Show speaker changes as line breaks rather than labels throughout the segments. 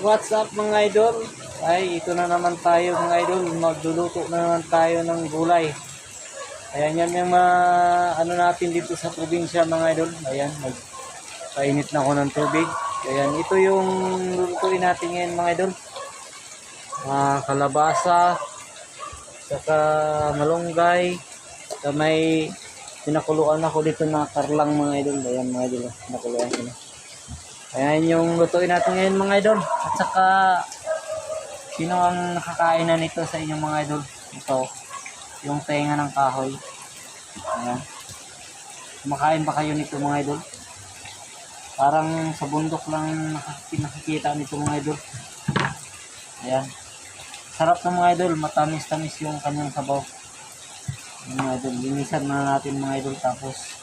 What's up mga idol? Ay, ito na naman tayo mga idol. Magluluto na naman tayo ng gulay. Ayan yan yung mga ano natin dito sa probinsya mga idol. Ayan, magpainit na ako ng tubig. Ayan, ito yung lulutuin natin ngayon mga idol. Ah, kalabasa, saka malunggay, saka may pinakuluan ako dito na karlang mga idol. Ayan mga idol, pinakuluan ko na. Ayan yung lutuin natin ngayon mga idol. At saka, sino ang nakakain na nito sa inyong mga idol? Ito, yung tenga ng kahoy. Ayan. Kumakain ba kayo nito mga idol? Parang sa bundok lang nakik- nakikita nito mga idol. Ayan. Sarap ng mga idol, matamis-tamis yung kanyang sabaw. Yung mga idol, linisan na natin mga idol tapos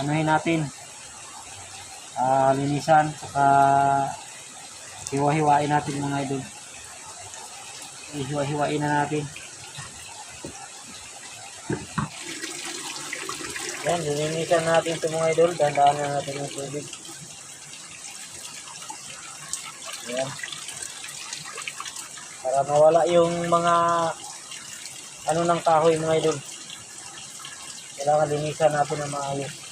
anuhin natin ah linisan saka hiwa-hiwain natin mga idol. Hiwa-hiwain na natin. Yan linisan natin ito mga idol. Dandaan na natin yung tubig. Yan para mawala yung mga ano ng kahoy mga idol. Kailangan linisan natin na maayos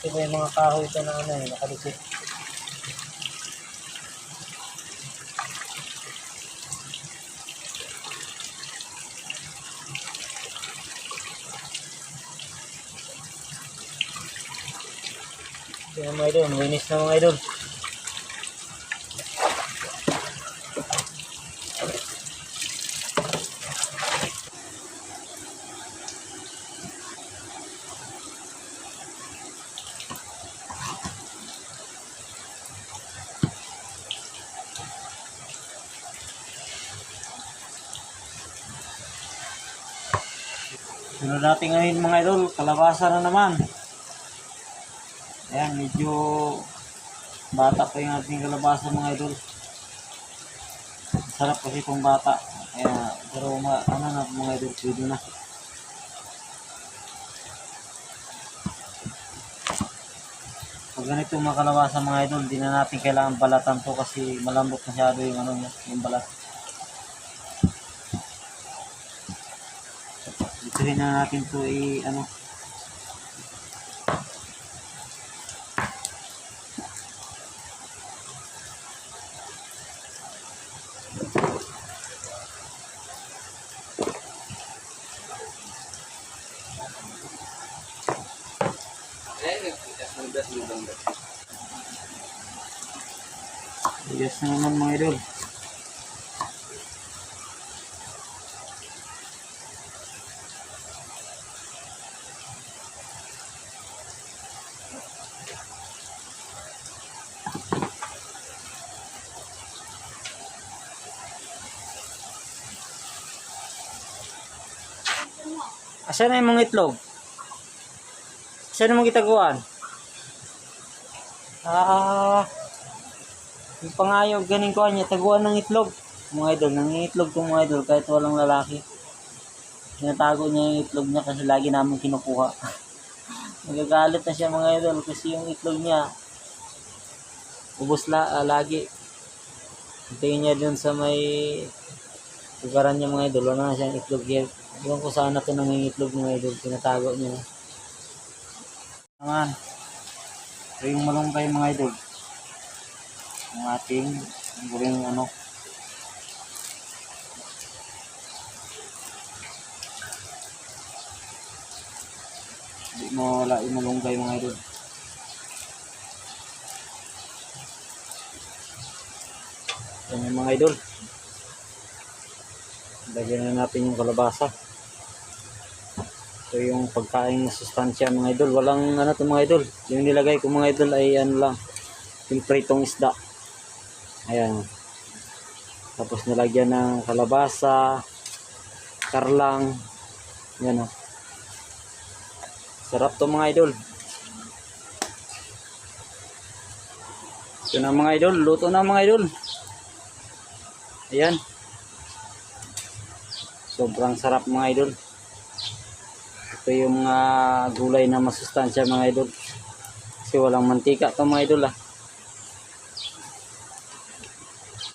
ito may mga kahoy ito na ano eh, nakalikit. Ito yung mga idol, linis na mga idol. Sunod natin ngayon mga idol, kalabasa na naman. Ayan, medyo bata pa yung ating kalabasa mga idol. Sarap kasi itong bata. Kaya, pero ano na mga idol, pwede na. Pag ganito mga kalabasa mga idol, di na natin kailangan balatan to kasi malambot masyado yung ano yung balat. Ituhin na natin to i ano. Yes na naman mga idol. Asa na mga itlog? Asa na mga gitaguan? Ah, yung pangayog ganing ko niya, taguan ng itlog. Mga idol, nangingitlog tong mga idol kahit walang lalaki. Tinatago niya yung itlog niya kasi lagi namin kinukuha. Nagagalit na siya mga idol kasi yung itlog niya ubos la, ah, lagi. Hintayin niya dun sa may lugaran niya mga idol. Wala na siyang itlog here. Iwan ko sana ito nangingitlog mga idol. Tinatago niya. Naman. Ito yung malunggay mga idol. Ang ating gawing ano. Hindi mo wala yung malunggay mga idol. Yan yung mga idol. Lagyan na natin yung kalabasa. Ito yung pagkain na sustansya mga idol. Walang ano to mga idol. Yung nilagay ko mga idol ay ano lang. Yung pritong isda. Ayan. Tapos nilagyan ng kalabasa, karlang. Yan o. Sarap to mga idol. Ito na mga idol. Luto na mga idol. Ayan. Sobrang sarap mga idol. Ito yung ah, gulay na masustansya mga idol. Kasi walang mantika to mga idol ah.